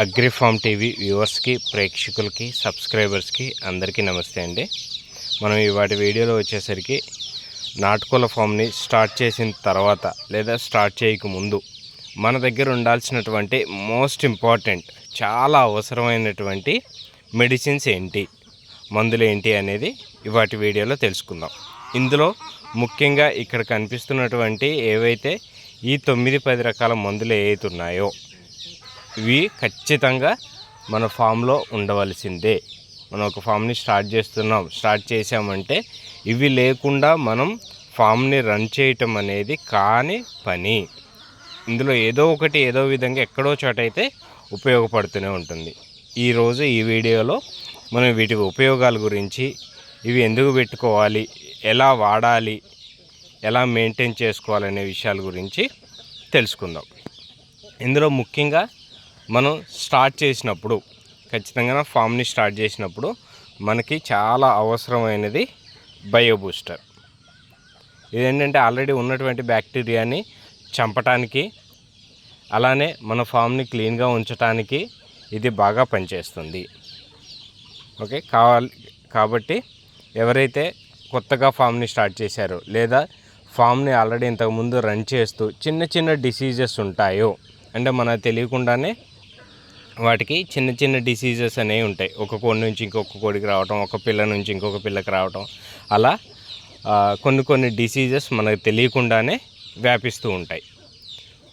అగ్రిఫామ్ TV వ్యూవర్స్కి ప్రేక్షకులకి సబ్స్క్రైబర్స్కి అందరికీ నమస్తే అండి. మనం ఇవాటి వీడియోలో వచ్చేసరికి నాటుకోల ఫామ్ని స్టార్ట్ చేసిన తర్వాత లేదా స్టార్ట్ చేయకముందు మన దగ్గర ఉండాల్సినటువంటి మోస్ట్ ఇంపార్టెంట్ చాలా అవసరమైనటువంటి మెడిసిన్స్ ఏంటి మందులు ఏంటి అనేది ఇవాటి వీడియోలో తెలుసుకుందాం. ఇందులో ముఖ్యంగా ఇక్కడ కనిపిస్తున్నటువంటి ఏవైతే ఈ తొమ్మిది పది రకాల మందులు ఏవైతే ఉన్నాయో ఇవి ఖచ్చితంగా మన ఫామ్లో ఉండవలసిందే. మనం ఒక ఫామ్ని స్టార్ట్ చేస్తున్నాం. స్టార్ట్ చేసామంటే ఇవి లేకుండా మనం ఫామ్ని రన్ చేయటం అనేది కాని పని. ఇందులో ఏదో ఒకటి ఏదో విధంగా ఎక్కడో చోట అయితే ఉపయోగపడుతూనే ఉంటుంది. ఈరోజు ఈ వీడియోలో మనం వీటి ఉపయోగాల గురించి ఇవి ఎందుకు పెట్టుకోవాలి ఎలా వాడాలి ఎలా మెయింటైన్ చేసుకోవాలనే విషయాల గురించి తెలుసుకుందాం. ఇందులో ముఖ్యంగా మనం స్టార్ట్ చేసినప్పుడు ఖచ్చితంగా ఫామ్ని స్టార్ట్ చేసినప్పుడు మనకి చాలా అవసరమైనది బయో బూస్టర్ ఇదేంటంటే ఆల్రెడీ ఉన్నటువంటి బ్యాక్టీరియాని చంపటానికి అలానే మన ఫామ్ని క్లీన్గా ఉంచటానికి ఇది బాగా పనిచేస్తుంది. ఓకే కావాలి కాబట్టి ఎవరైతే కొత్తగా ఫామ్ని స్టార్ట్ చేశారో లేదా ఫామ్ని ఆల్రెడీ ఇంతకుముందు రన్ చేస్తూ చిన్న చిన్న డిసీజెస్ ఉంటాయో అంటే మనకు తెలియకుండానే వాటికి చిన్న చిన్న డిసీజెస్ అనేవి ఉంటాయి. ఒక కోడి నుంచి ఇంకొక కోడికి రావటం ఒక పిల్ల నుంచి ఇంకొక పిల్లకి రావటం. అలా కొన్ని కొన్ని డిసీజెస్ మనకు తెలియకుండానే వ్యాపిస్తూ ఉంటాయి.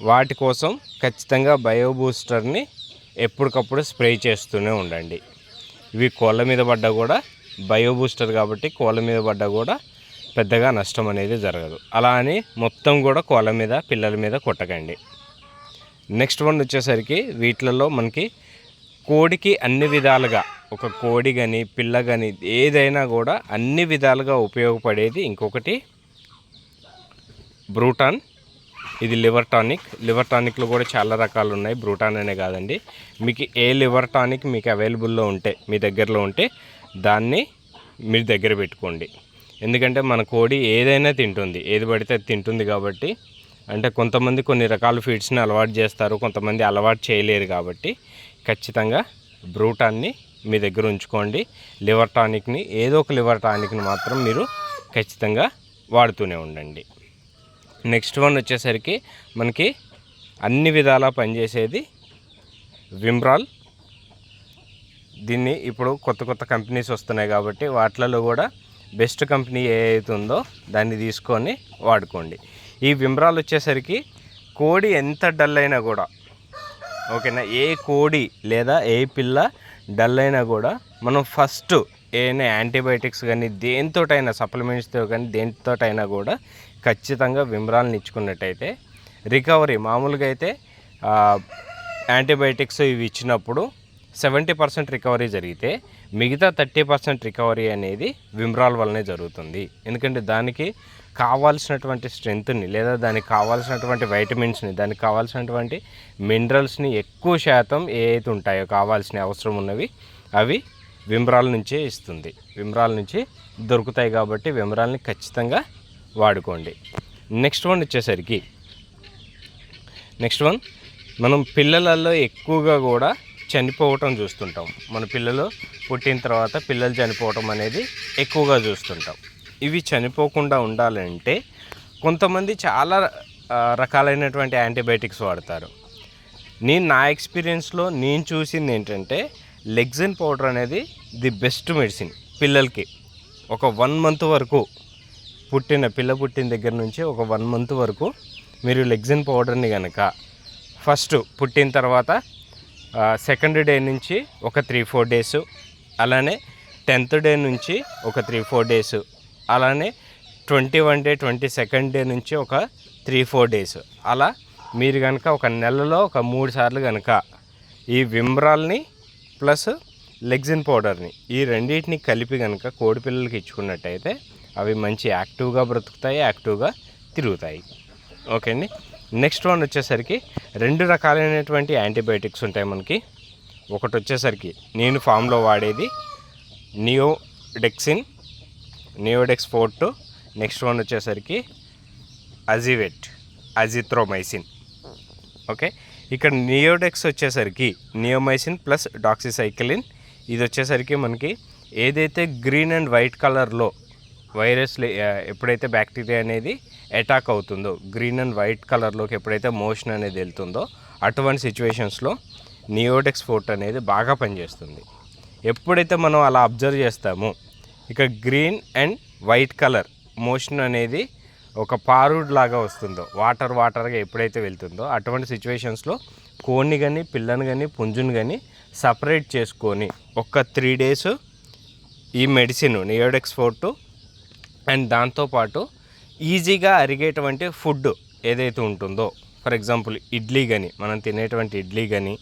వాటి కోసం ఖచ్చితంగా బయోబూస్టర్ని ఎప్పటికప్పుడు స్ప్రే చేస్తూనే ఉండండి. ఇవి కోళ్ళ మీద పడ్డా కూడా బయోబూస్టర్ కాబట్టి కోళ్ళ మీద పడ్డా కూడా పెద్దగా నష్టం అనేది జరగదు. అలా అని మొత్తం కూడా కోళ్ళ మీద పిల్లల మీద కొట్టకండి. నెక్స్ట్ వన్ వచ్చేసరికి వీటిలలో మనకి కోడికి అన్ని విధాలుగా ఒక కోడి కానీ పిల్ల కానీ ఏదైనా కూడా అన్ని విధాలుగా ఉపయోగపడేది ఇంకొకటి బ్రూటాన్. ఇది లివర్ టానిక్. లివర్ టానిక్లో కూడా చాలా రకాలు ఉన్నాయి బ్రూటాన్ అనే కాదండి. మీకు ఏ లివర్ టానిక్ మీకు అవైలబుల్లో ఉంటే మీ దగ్గరలో ఉంటే దాన్ని మీరు దగ్గర పెట్టుకోండి. ఎందుకంటే మన కోడి ఏదైనా తింటుంది. ఏది పడితే అది తింటుంది కాబట్టి అంటే కొంతమంది కొన్ని రకాల ఫీడ్స్ని అలవాటు చేస్తారు కొంతమంది అలవాటు చేయలేరు కాబట్టి ఖచ్చితంగా బ్రూటాన్ని మీ దగ్గర ఉంచుకోండి. లివర్ టానిక్ని ఏదో ఒక లివర్ టానిక్ని మాత్రం మీరు ఖచ్చితంగా వాడుతూనే ఉండండి. నెక్స్ట్ వన్ వచ్చేసరికి మనకి అన్ని విధాలా పనిచేసేది విమ్రాల్. దీన్ని ఇప్పుడు కొత్త కొత్త కంపెనీస్ వస్తున్నాయి కాబట్టి వాటిలలో కూడా బెస్ట్ కంపెనీ ఏ అయితే ఉందో దాన్ని తీసుకొని వాడుకోండి. ఈ విమ్రాల్ వచ్చేసరికి కోడి ఎంత డల్ అయినా కూడా ఓకేనా? ఏ కోడి లేదా ఏ పిల్ల డల్ అయినా కూడా మనం ఫస్ట్ ఏమైనా యాంటీబయాటిక్స్ కానీ దేనితోటైనా సప్లిమెంట్స్తో కానీ దేనితోటైనా కూడా ఖచ్చితంగా విమ్రాల్ని ఇచ్చుకున్నట్టయితే రికవరీ మామూలుగా అయితే యాంటీబయాటిక్స్ ఇవి ఇచ్చినప్పుడు సెవెంటీ పర్సెంట్ రికవరీ జరిగితే మిగతా థర్టీ పర్సెంట్ రికవరీ అనేది విమ్రాల్ వల్లనే జరుగుతుంది. ఎందుకంటే దానికి కావాల్సినటువంటి స్ట్రెంగ్త్ని లేదా దానికి కావాల్సినటువంటి వైటమిన్స్ని దానికి కావాల్సినటువంటి మినరల్స్ని ఎక్కువ శాతం ఏ అయితే ఉంటాయో కావాల్సిన అవసరం ఉన్నవి అవి విమరాల నుంచే ఇస్తుంది. విమరాల నుంచి దొరుకుతాయి కాబట్టి విమ్రాల్ని ఖచ్చితంగా వాడుకోండి. నెక్స్ట్ వన్ వచ్చేసరికి నెక్స్ట్ వన్ మనం పిల్లలలో ఎక్కువగా కూడా చనిపోవటం చూస్తుంటాం. మన పిల్లలు పుట్టిన తర్వాత పిల్లలు చనిపోవటం అనేది ఎక్కువగా చూస్తుంటాం. ఇవి చనిపోకుండా ఉండాలంటే కొంతమంది చాలా రకాలైనటువంటి యాంటీబయాటిక్స్ వాడతారు. నేను నా ఎక్స్పీరియన్స్లో నేను చూసింది ఏంటంటే లెగ్జిన్ పౌడర్ అనేది ది బెస్ట్ మెడిసిన్ పిల్లలకి. ఒక వన్ మంత్ వరకు పుట్టిన పిల్ల పుట్టిన దగ్గర నుంచి ఒక వన్ మంత్ వరకు మీరు లెగ్జిన్ పౌడర్ని కనుక ఫస్ట్ పుట్టిన తర్వాత సెకండ్ డే నుంచి ఒక త్రీ ఫోర్ డేస్ అలానే టెన్త్ డే నుంచి ఒక త్రీ ఫోర్ డేస్ అలానే twenty one day twenty second day నుంచి ఒక త్రీ ఫోర్ డేస్. అలా మీరు కనుక ఒక నెలలో ఒక మూడు సార్లు కనుక ఈ విమ్రాల్ని ప్లస్ లెగ్జిన్ పౌడర్ని ఈ రెండింటిని కలిపి కనుక కోడి పిల్లలకి ఇచ్చుకున్నట్టయితే అవి మంచి యాక్టివ్గా బ్రతుకుతాయి యాక్టివ్గా తిరుగుతాయి. ఓకే అండి. నెక్స్ట్ వన్ వచ్చేసరికి రెండు రకాలైనటువంటి యాంటీబయాటిక్స్ ఉంటాయి మనకి. ఒకటి వచ్చేసరికి నేను ఫామ్లో వాడేది Neodexin Neodex Forte next one వచ్చేసరికి అజివెట్ అజిత్రోమైసిన్ ఓకే ఇక్కడ నియోడెక్స్ వచ్చేసరికి నియోమైసిన్ ప్లస్ డాక్సిసైక్లిన్ ఇది వచ్చేసరికి మనకి ఏదైతే గ్రీన్ అండ్ వైట్ కలర్లో వైరస్ ఎప్పుడైతే బ్యాక్టీరియా అనేది అటాక్ అవుతుందో గ్రీన్ అండ్ వైట్ కలర్లోకి ఎప్పుడైతే మోషన్ అనేది వెళ్తుందో అటువంటి సిచ్యువేషన్స్లో నియోడెక్స్ ఫోర్ట్ అనేది బాగా పనిచేస్తుంది. ఎప్పుడైతే మనం అలా అబ్జర్వ్ చేస్తామో ఇక green and white colour motion అనేది ఒక పారుడ్ లాగా వస్తుందో వాటర్ వాటర్గా ఎప్పుడైతే వెళ్తుందో అటువంటి సిచ్యువేషన్స్లో కోడిని కానీ పిల్లని కానీ పుంజుని కానీ సపరేట్ చేసుకొని ఒక త్రీ డేస్ ఈ మెడిసిన్ నియోడెక్స్ ఫోర్టు అండ్ దాంతోపాటు ఈజీగా అరిగేటువంటి ఫుడ్ ఏదైతే ఉంటుందో ఫర్ ఎగ్జాంపుల్ ఇడ్లీ కానీ మనం తినేటువంటి ఇడ్లీ కానీ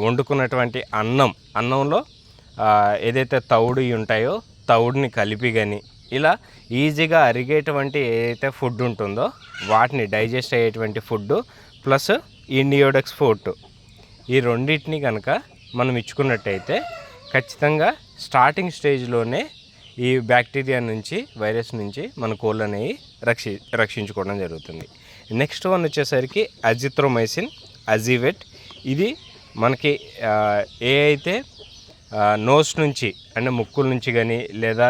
వండుకున్నటువంటి అన్నం అన్నంలో ఏదైతే తౌడు ఉంటాయో తౌడుని కలిపి కానీ ఇలా ఈజీగా అరిగేటువంటి ఏదైతే ఫుడ్ ఉంటుందో వాటిని డైజెస్ట్ అయ్యేటువంటి ఫుడ్ ప్లస్ ఈ నియోడెక్స్ ఫుడ్ ఈ రెండింటిని కనుక మనం ఇచ్చుకున్నట్టయితే ఖచ్చితంగా స్టార్టింగ్ స్టేజ్లోనే ఈ బ్యాక్టీరియా నుంచి వైరస్ నుంచి మన కోళ్ళు అనేవి రక్షి రక్షించుకోవడం జరుగుతుంది. నెక్స్ట్ వన్ వచ్చేసరికి అజిత్రోమైసిన్ అజివెట్. ఇది మనకి ఏ అయితే నోస్ నుంచి అంటే ముక్కుల నుంచి కానీ లేదా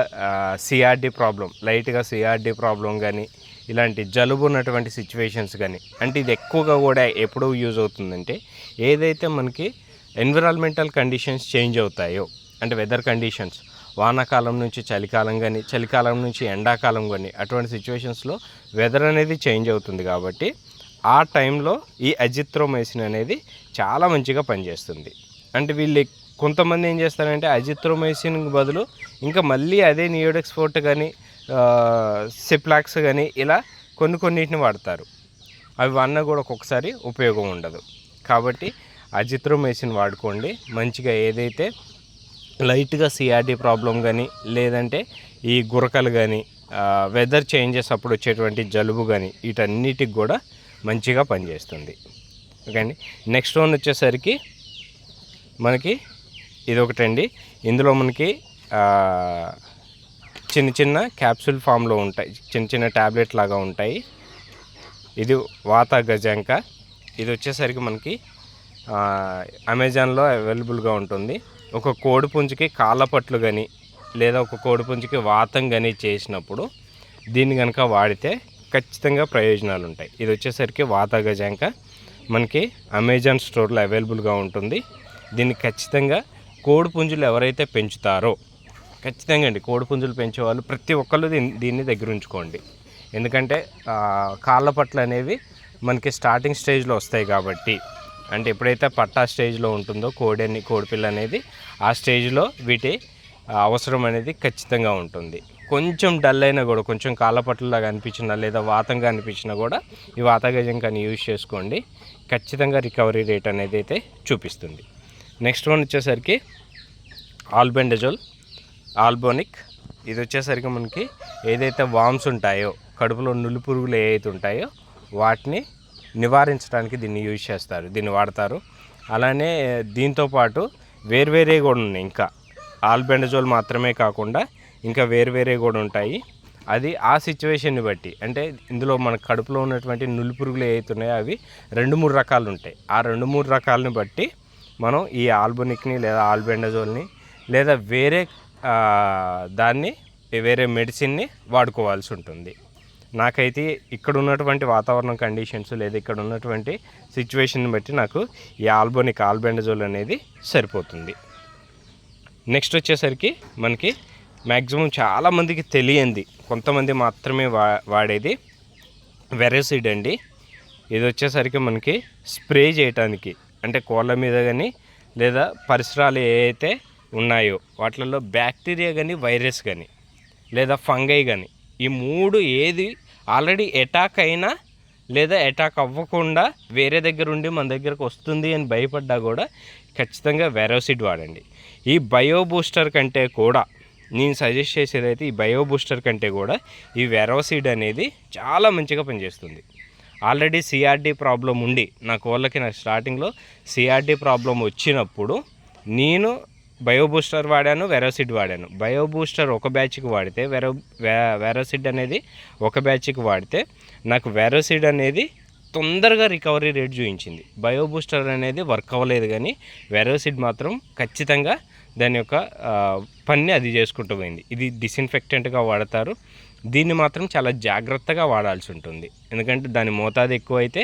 సిఆర్డి ప్రాబ్లం లైట్గా సిఆర్డి ప్రాబ్లం కానీ ఇలాంటి జలుబు ఉన్నటువంటి సిచ్యువేషన్స్ కానీ అంటే ఇది ఎక్కువగా కూడా ఎప్పుడు యూజ్ అవుతుందంటే ఏదైతే మనకి ఎన్విరాన్మెంటల్ కండిషన్స్ చేంజ్ అవుతాయో అంటే వెదర్ కండిషన్స్ వానాకాలం నుంచి చలికాలం కానీ చలికాలం నుంచి ఎండాకాలం కానీ అటువంటి సిచ్యువేషన్స్లో వెదర్ అనేది చేంజ్ అవుతుంది కాబట్టి ఆ టైంలో ఈ అజిత్రోమైసిన్ అనేది చాలా మంచిగా పనిచేస్తుంది. అంటే వీళ్ళు కొంతమంది ఏం చేస్తారంటే అజిత్రోమైసిన్ బదులు ఇంకా మళ్ళీ అదే నియోడెక్స్పోర్ట్ కానీ సిప్లాక్స్ కానీ ఇలా కొన్ని కొన్నిటిని వాడతారు. అవి అన్న కూడా ఒక్కొక్కసారి ఉపయోగం ఉండదు. కాబట్టి అజిత్రోమైసిన్ వాడుకోండి. మంచిగా ఏదైతే లైట్గా సిఆర్డి ప్రాబ్లం కానీ లేదంటే ఈ గురకలు కానీ వెదర్ చేంజెస్ అప్పుడు వచ్చేటువంటి జలుబు కానీ వీటన్నిటికి కూడా మంచిగా పనిచేస్తుంది. ఓకే అండి? నెక్స్ట్ వన్ వచ్చేసరికి మనకి ఇది ఒకటండి ఇందులో మనకి చిన్న చిన్న క్యాప్సూల్ ఫామ్లో ఉంటాయి. చిన్న చిన్న ట్యాబ్లెట్ లాగా ఉంటాయి. ఇది వాత గజంక. ఇది వచ్చేసరికి మనకి అమెజాన్లో అవైలబుల్గా ఉంటుంది. ఒక కోడి పుంజుకి కానీ లేదా ఒక కోడి పుంజుకి వాతం కానీ చేసినప్పుడు దీన్ని కనుక వాడితే ఖచ్చితంగా ప్రయోజనాలు ఉంటాయి. ఇది వచ్చేసరికి వాత గజాంక. మనకి అమెజాన్ స్టోర్లో అవైలబుల్గా ఉంటుంది. దీన్ని ఖచ్చితంగా కోడి పుంజులు ఎవరైతే పెంచుతారో ఖచ్చితంగా అండి కోడి పుంజులు పెంచేవాళ్ళు ప్రతి ఒక్కళ్ళు దీన్ని దీన్ని దగ్గర ఉంచుకోండి. ఎందుకంటే కాళ్ళ పట్లు అనేవి మనకి స్టార్టింగ్ స్టేజ్లో వస్తాయి కాబట్టి. అంటే ఎప్పుడైతే పట్టా స్టేజ్లో ఉంటుందో కోడి అని కోడిపిల్ల అనేది ఆ స్టేజ్లో వీటి అవసరం అనేది ఖచ్చితంగా ఉంటుంది. కొంచెం డల్ అయినా కూడా కొంచెం కాళ్ళపట్లలాగా అనిపించినా లేదా వాతంగా అనిపించినా కూడా ఈ వాతగజం కానీ యూజ్ చేసుకోండి. ఖచ్చితంగా రికవరీ రేట్ అనేది అయితే చూపిస్తుంది. నెక్స్ట్ వన్ వచ్చేసరికి ఆల్బెండజోల్ ఆల్బోనిక్. ఇది వచ్చేసరికి మనకి ఏదైతే వామ్స్ ఉంటాయో కడుపులో నులి పురుగులు ఏవైతే ఉంటాయో వాటిని నివారించడానికి దీన్ని యూజ్ చేస్తారు దీన్ని వాడతారు. అలానే దీంతో పాటు వేర్వేరే కూడా ఉన్నాయి ఇంకా. ఆల్బెండజోల్ మాత్రమే కాకుండా ఇంకా వేర్వేరే కూడా ఉంటాయి. అది ఆ సిచ్యువేషన్ని బట్టి అంటే ఇందులో మన కడుపులో ఉన్నటువంటి నులి పురుగులు ఏవైతే ఉన్నాయో అవి రెండు మూడు రకాలు ఉంటాయి. ఆ రెండు మూడు రకాలని బట్టి మనం ఈ ఆల్బోనిక్ని లేదా ఆల్బెండజోల్ని లేదా వేరే దాన్ని వేరే మెడిసిన్ని వాడుకోవాల్సి ఉంటుంది. నాకైతే ఇక్కడ ఉన్నటువంటి వాతావరణం కండిషన్స్ లేదా ఇక్కడ ఉన్నటువంటి సిచ్యువేషన్ బట్టి నాకు ఈ ఆల్బోనిక్ ఆల్బెండజోల్ అనేది సరిపోతుంది. నెక్స్ట్ వచ్చేసరికి మనకి మ్యాక్సిమం చాలామందికి తెలియంది. కొంతమంది మాత్రమే వా వాడేది వెరసిడ్ అండి. ఇది వచ్చేసరికి మనకి స్ప్రే చేయటానికి అంటే కోళ్ళ మీద కానీ లేదా పరిసరాలు ఏవైతే ఉన్నాయో వాటిల్లో బ్యాక్టీరియా కానీ వైరస్ కానీ లేదా ఫంగై కానీ ఈ మూడు ఏది ఆల్రెడీ అటాక్ అయినా లేదా అటాక్ అవ్వకుండా వేరే దగ్గర ఉండి మన దగ్గరకు వస్తుంది అని భయపడ్డా కూడా ఖచ్చితంగా వెరోసిడ్ వాడండి. ఈ బయో బూస్టర్ కంటే కూడా నేను సజెస్ట్ చేసేది అయితే ఈ బయో బూస్టర్ కంటే కూడా ఈ వెరోసిడ్ అనేది చాలా మంచిగా పనిచేస్తుంది. ఆల్రెడీ సిఆర్డి ప్రాబ్లం ఉండి నా కోళ్ళకి నాకు స్టార్టింగ్లో సిఆర్డి ప్రాబ్లం వచ్చినప్పుడు నేను బయో బూస్టర్ వాడాను వెరోసిడ్ వాడాను. బయో బూస్టర్ ఒక బ్యాచ్కి వాడితే వెరో వెరోసిడ్ అనేది ఒక బ్యాచ్కి వాడితే నాకు వెరోసిడ్ అనేది తొందరగా రికవరీ రేట్ చూపించింది. బయో బూస్టర్ అనేది వర్క్ అవ్వలేదు కానీ వెరోసిడ్ మాత్రం ఖచ్చితంగా దాని యొక్క పని అది చేసుకుంటూ పోయింది. ఇది డిస్ఇన్ఫెక్టెంట్గా వాడతారు. దీన్ని మాత్రం చాలా జాగ్రత్తగా వాడాల్సి ఉంటుంది. ఎందుకంటే దాని మోతాదు ఎక్కువైతే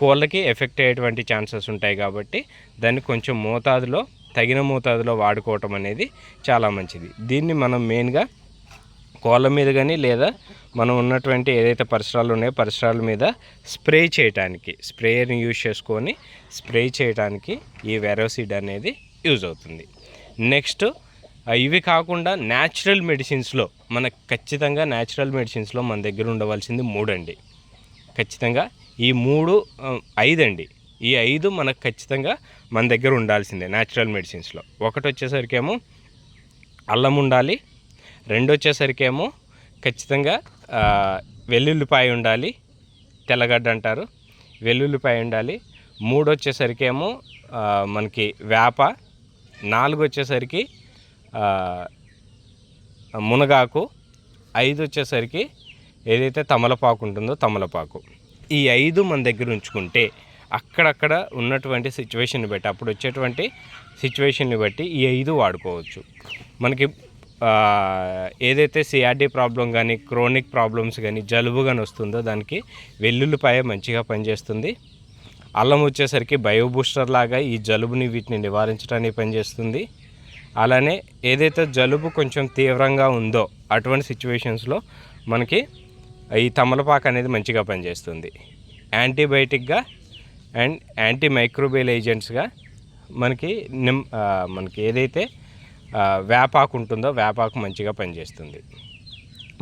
కోళ్ళకి ఎఫెక్ట్ అయ్యేటువంటి ఛాన్సెస్ ఉంటాయి కాబట్టి దాన్ని కొంచెం మోతాదులో తగిన మోతాదులో వాడుకోవటం అనేది చాలా మంచిది. దీన్ని మనం మెయిన్గా కోళ్ళ మీద కానీ లేదా మనం ఉన్నటువంటి ఏదైతే పరిసరాలు ఉన్నాయో పరిసరాల మీద స్ప్రే చేయటానికి స్ప్రేయర్ని యూజ్ చేసుకొని స్ప్రే చేయడానికి ఈ వెరోసిడ్ అనేది యూజ్ అవుతుంది. నెక్స్ట్ ఇవి కాకుండా న్యాచురల్ మెడిసిన్స్లో మనకు ఖచ్చితంగా న్యాచురల్ మెడిసిన్స్లో మన దగ్గర ఉండవలసింది మూడండి. ఖచ్చితంగా ఈ మూడు ఐదండి. ఈ ఐదు మనకు ఖచ్చితంగా మన దగ్గర ఉండాల్సిందే న్యాచురల్ మెడిసిన్స్లో ఒకటి వచ్చేసరికేమో అల్లం ఉండాలి రెండు వచ్చేసరికేమో ఖచ్చితంగా వెల్లుల్లిపాయ ఉండాలి తెల్లగడ్డ అంటారు వెల్లుల్లిపాయ ఉండాలి మూడు వచ్చేసరికేమో మనకి వేప నాలుగు వచ్చేసరికి మునగాకు ఐదు వచ్చేసరికి ఏదైతే తమలపాకు ఉంటుందో తమలపాకు. ఈ ఐదు మన దగ్గర ఉంచుకుంటే అక్కడక్కడ ఉన్నటువంటి సిచ్యువేషన్ని బట్టి అప్పుడు వచ్చేటువంటి సిచ్యువేషన్ని బట్టి ఈ ఐదు వాడుకోవచ్చు. మనకి ఏదైతే సిఆర్డి ప్రాబ్లం కానీ క్రోనిక్ ప్రాబ్లమ్స్ కానీ జలుబు కానీ వస్తుందో దానికి వెల్లుల్లిపాయ మంచిగా పనిచేస్తుంది. అల్లం వచ్చేసరికి బయో బూస్టర్ లాగా ఈ జలుబుని వీటిని నివారించడానికి పనిచేస్తుంది. అలానే ఏదైతే జలుబు కొంచెం తీవ్రంగా ఉందో అటువంటి సిచ్యువేషన్స్లో మనకి ఈ తమలపాకు అనేది మంచిగా పనిచేస్తుంది. యాంటీబయాటిక్గా అండ్ యాంటీ మైక్రోబియల్ ఏజెంట్స్గా మనకి నిమ్ మనకి ఏదైతే వేపాకు ఉంటుందో వేపాకు మంచిగా పనిచేస్తుంది.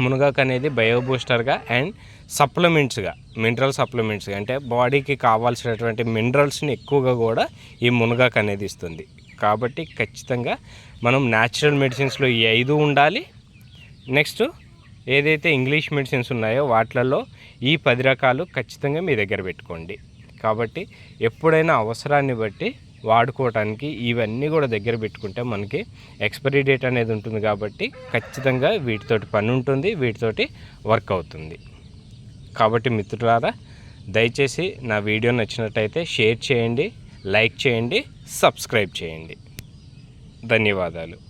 మునగాకు అనేది బయోబూస్టర్గా అండ్ సప్లిమెంట్స్గా మినరల్ సప్లిమెంట్స్గా అంటే బాడీకి కావాల్సినటువంటి మినరల్స్ని ఎక్కువగా కూడా ఈ మునగాకు అనేది ఇస్తుంది. కాబట్టి ఖచ్చితంగా మనం న్యాచురల్ మెడిసిన్స్లో ఈ ఐదు ఉండాలి. నెక్స్ట్ ఏదైతే ఇంగ్లీష్ మెడిసిన్స్ ఉన్నాయో వాటిలలో ఈ పది రకాలు ఖచ్చితంగా మీ దగ్గర పెట్టుకోండి. కాబట్టి ఎప్పుడైనా అవసరాన్ని బట్టి వాడుకోవటానికి ఇవన్నీ కూడా దగ్గర పెట్టుకుంటే మనకి ఎక్స్పైరీ డేట్ అనేది ఉంటుంది కాబట్టి ఖచ్చితంగా వీటితోటి పని ఉంటుంది వీటితోటి వర్క్ అవుతుంది. కాబట్టి మిత్రులారా దయచేసి నా వీడియో నచ్చినట్టయితే షేర్ చేయండి. లైక్ చేయండి సబ్స్క్రైబ్ చేయండి. ధన్యవాదాలు.